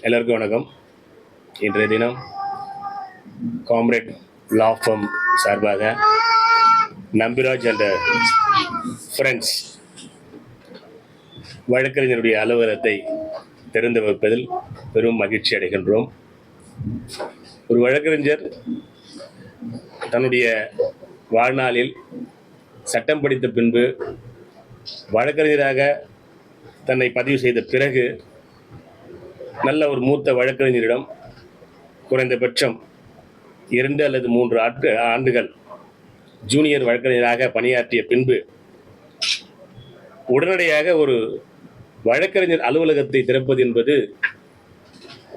எல்லாருக்கும் வணக்கம். இன்றைய தினம் காம்ரேட் லா சார்பாக நம்பிராஜ் என்ற ஃப்ரெண்ட்ஸ் வழக்கறிஞருடைய அலுவலகத்தை திறந்து வைப்பதில் பெரும் மகிழ்ச்சி அடைகின்றோம். ஒரு வழக்கறிஞர் தன்னுடைய வாழ்நாளில் சட்டம் படித்த பின்பு வழக்கறிஞராக தன்னை பதிவு செய்த பிறகு நல்ல ஒரு மூத்த வழக்கறிஞரிடம் குறைந்தபட்சம் இரண்டு அல்லது மூன்று ஆட்டு ஆண்டுகள் ஜூனியர் வழக்கறிஞராக பணியாற்றிய பின்பு உடனடியாக ஒரு வழக்கறிஞர் அலுவலகத்தை திறப்பது என்பது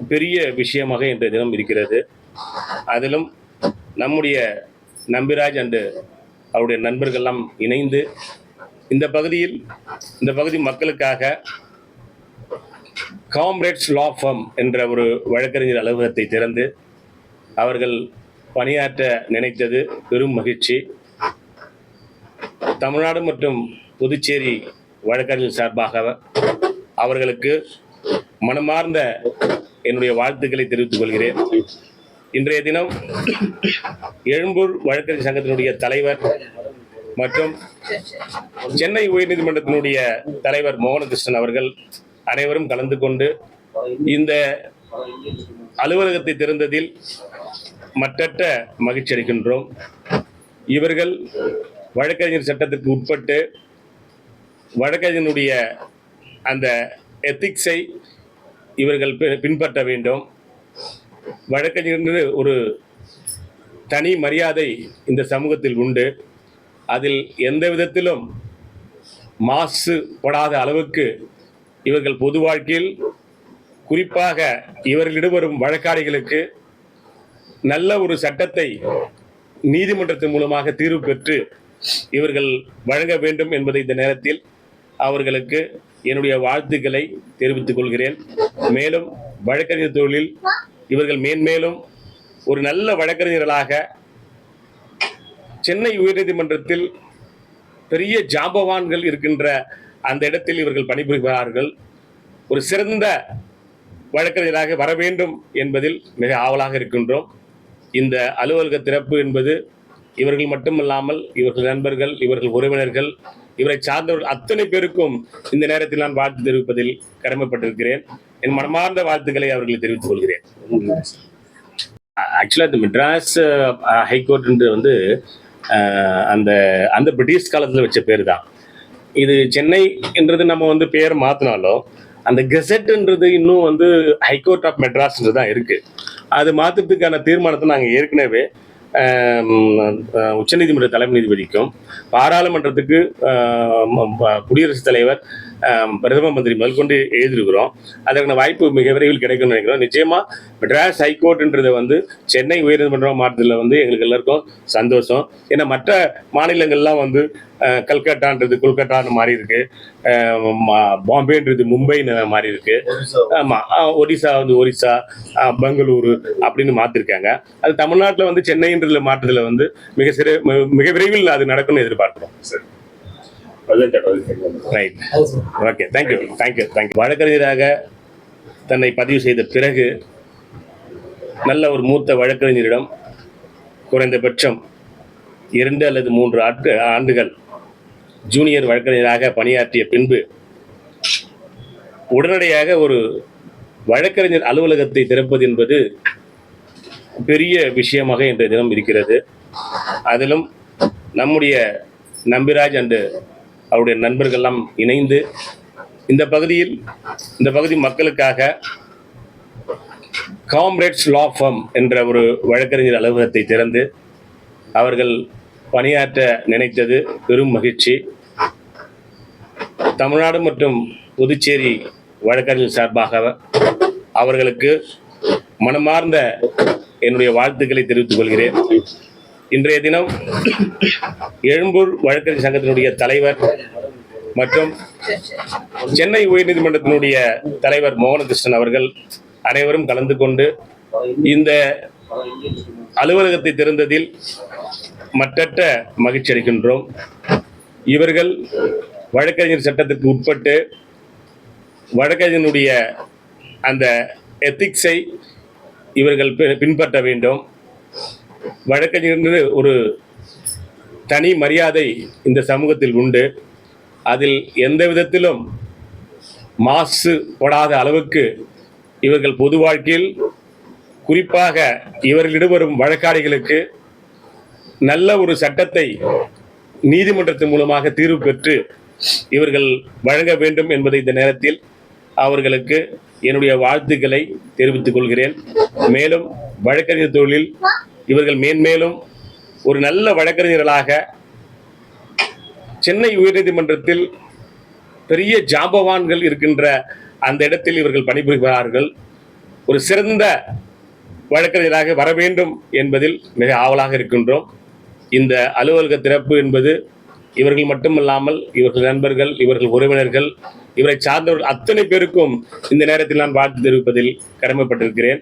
பெரிய விஷயமாக இன்றைய தினம் இருக்கிறது. அதிலும் நம்முடைய நம்பிராஜ் அண்டு அவருடைய நண்பர்கள்லாம் இணைந்து இந்த பகுதியில் இந்த பகுதி மக்களுக்காக காம்ரேட்ஸ் லா ஃபார்ம் என்ற ஒரு வழக்கறிஞர் அலுவலகத்தை திறந்து அவர்கள் பணியாற்ற நினைத்தது பெரும் மகிழ்ச்சி. தமிழ்நாடு மற்றும் புதுச்சேரி வழக்கறிஞர் சார்பாக அவர்களுக்கு மனமார்ந்த என்னுடைய வாழ்த்துக்களை தெரிவித்துக் கொள்கிறேன். இன்றைய தினம் எழும்பூர் வழக்கறிஞர் சங்கத்தினுடைய தலைவர் மற்றும் சென்னை உயர்நீதிமன்றத்தினுடைய தலைவர் மோகனகிருஷ்ணன் அவர்கள் அனைவரும் கலந்து கொண்டு இந்த அலுவலகத்தை திறந்ததில் மற்றற்ற மகிழ்ச்சி அடைகின்றோம் இவர்கள் வழக்கறிஞர் சட்டத்திற்கு உட்பட்டு வழக்கறிஞனுடைய அந்த எத்திக்ஸை இவர்கள் பின்பற்ற வேண்டும். வழக்கறிஞர் ஒரு தனி மரியாதை இந்த சமூகத்தில் உண்டு. அதில் எந்த விதத்திலும் மாசுபடாத அளவுக்கு இவர்கள் பொது வாழ்க்கையில் குறிப்பாக இவர்களிடம் வரும் வழக்காளிகளுக்கு நல்ல ஒரு சட்டத்தை நீதிமன்றத்தின் மூலமாக தீர்வு பெற்று இவர்கள் வழங்க வேண்டும் என்பதை இந்த நேரத்தில் அவர்களுக்கு என்னுடைய வாழ்த்துக்களை தெரிவித்துக் கொள்கிறேன். மேலும் வழக்கறிஞர் தொழிலில் இவர்கள் மேன்மேலும் ஒரு நல்ல வழக்கறிஞர்களாக சென்னை உயர்நீதிமன்றத்தில் பெரிய ஜாம்பவான்கள் இருக்கின்ற அந்த இடத்தில் இவர்கள் பணிபுரிகிறார்கள் ஒரு சிறந்த வழக்கறிஞராக வர வேண்டும் என்பதில் மிக ஆவலாக இருக்கின்றோம். இந்த அலுவலக திறப்பு என்பது இவர்கள் மட்டுமல்லாமல் இவர்கள் நண்பர்கள் இவர்கள் உறவினர்கள் இவரை சார்ந்தவர்கள் அத்தனை பேருக்கும் இந்த நேரத்தில் நான் வாழ்த்து தெரிவிப்பதில் கடமைப்பட்டிருக்கிறேன். என் மனமார்ந்த வாழ்த்துக்களை அவர்களை தெரிவித்துக் கொள்கிறேன். ஆக்சுவலாக இந்த மெட்ராஸ் ஹைகோர்ட்ன்றது வந்து அந்த அந்த பிரிட்டிஷ் காலத்தில் வச்ச பேர் தான் இது சென்னை என்றது நம்ம வந்து பேர் மாத்தினாலும் அந்த கெசட்ன்றது இன்னும் வந்து ஹைகோர்ட் ஆஃப் மெட்ராஸ்ன்றது தான் இருக்குது அது மாற்றுறதுக்கான தீர்மானத்தை நாங்கள் ஏற்கனவே உச்சநீதிமன்ற தலைமை நீதிபதிக்கும் பாராளுமன்றத்துக்கு குடியரசுத் தலைவர் பிரதம மந்திரி முதற்கொண்டு எழுதியிருக்கிறோம். அதற்கான வாய்ப்பு மிக விரைவில் கிடைக்கும்னு நினைக்கிறோம். நிச்சயமா மெட்ராஸ் ஹைகோர்ட்ன்றதை வந்து சென்னை உயர்நீதிமன்றம் மாற்றத்தில் வந்து எங்களுக்கு எல்லாருக்கும் சந்தோஷம். ஏன்னா மற்ற மாநிலங்கள்லாம் வந்து கல்கட்டான்றது கொல்கட்டான்னு மாறி இருக்கு பாம்பேன்றது மும்பைன்னு மாறி இருக்கு ஆமா ஒடிசா வந்து ஒரிசா பெங்களூரு அப்படின்னு மாத்திருக்காங்க. அது தமிழ்நாட்டில் வந்து சென்னைன்றதுல மாற்றத்துல வந்து மிக சிறு மிக விரைவில் அது நடக்கும்னு எதிர்பார்க்கிறோம். Right okay thank you thank you thank you வழக்கறிஞராக தன்னை பதிவு செய்த பிறகு நல்ல ஒரு மூத்த வழக்கறிஞரிடம் குறைந்தபட்சம் இரண்டு அல்லது மூன்று ஆட்டு ஆண்டுகள் ஜூனியர் வழக்கறிஞராக பணியாற்றிய பின்பு உடனடியாக ஒரு வழக்கறிஞர் அலுவலகத்தை திறப்பது என்பது பெரிய விஷயமாக இன்றைய தினம் இருக்கிறது. அதிலும் நம்முடைய நம்பிராஜ் அண்டு அவருடைய நண்பர்கள்லாம் இணைந்து இந்த பகுதியில் இந்த பகுதி மக்களுக்காக காம்ரேட்ஸ் லா ஃபார்ம் என்ற ஒரு வழக்கறிஞர் அலுவலகத்தை திறந்து அவர்கள் பணியாற்ற நினைத்தது பெரும் மகிழ்ச்சி. தமிழ்நாடு மற்றும் புதுச்சேரி வழக்கறிஞர் சார்பாக அவர்களுக்கு மனமார்ந்த என்னுடைய வாழ்த்துக்களை தெரிவித்துக் கொள்கிறேன். இன்றைய தினம் எழும்பூர் வழக்கறிஞர் சங்கத்தினுடைய தலைவர் மற்றும் சென்னை உயர்நீதிமன்றத்தினுடைய தலைவர் மோகனகிருஷ்ணன் அவர்கள் அனைவரும் கலந்து கொண்டு இந்த அலுவலகத்தை திறந்ததில் மற்றற்ற மகிழ்ச்சி அளிக்கின்றோம். இவர்கள் வழக்கறிஞர் சட்டத்திற்கு உட்பட்டு வழக்கறிஞனுடைய அந்த எத்திக்ஸை இவர்கள் பின்பற்ற வேண்டும். வழக்கறிஞர் ஒரு தனி மரியாதை இந்த சமூகத்தில் உண்டு. அதில் எந்த விதத்திலும் மாசுபடாத அளவுக்கு இவர்கள் பொது வாழ்க்கையில் குறிப்பாக இவர்களிடம் வரும் வழக்காடிகளுக்கு நல்ல ஒரு சட்டத்தை நீதிமன்றத்தின் மூலமாக தீர்வு பெற்று இவர்கள் வழங்க வேண்டும் என்பதை இந்த நேரத்தில் அவர்களுக்கு என்னுடைய வாழ்த்துக்களை தெரிவித்துக் கொள்கிறேன். மேலும் வழக்கறிஞர் தொழிலில் இவர்கள் மேன்மேலும் ஒரு நல்ல வழக்கறிஞர்களாக சென்னை உயர்நீதிமன்றத்தில் பெரிய ஜாம்பவான்கள் இருக்கின்ற அந்த இடத்தில் இவர்கள் பணிபுரிகிறார்கள் ஒரு சிறந்த வழக்கறிஞராக வர வேண்டும் என்பதில் மிக ஆவலாக இருக்கின்றோம். இந்த அலுவலக திறப்பு என்பது இவர்கள் மட்டுமல்லாமல் இவர்கள் நண்பர்கள் இவர்கள் உறவினர்கள் இவரை சார்ந்தவர்கள் அத்தனை பேருக்கும் இந்த நேரத்தில் நான் வாழ்த்து தெரிவிப்பதில் கடமைப்பட்டிருக்கிறேன்.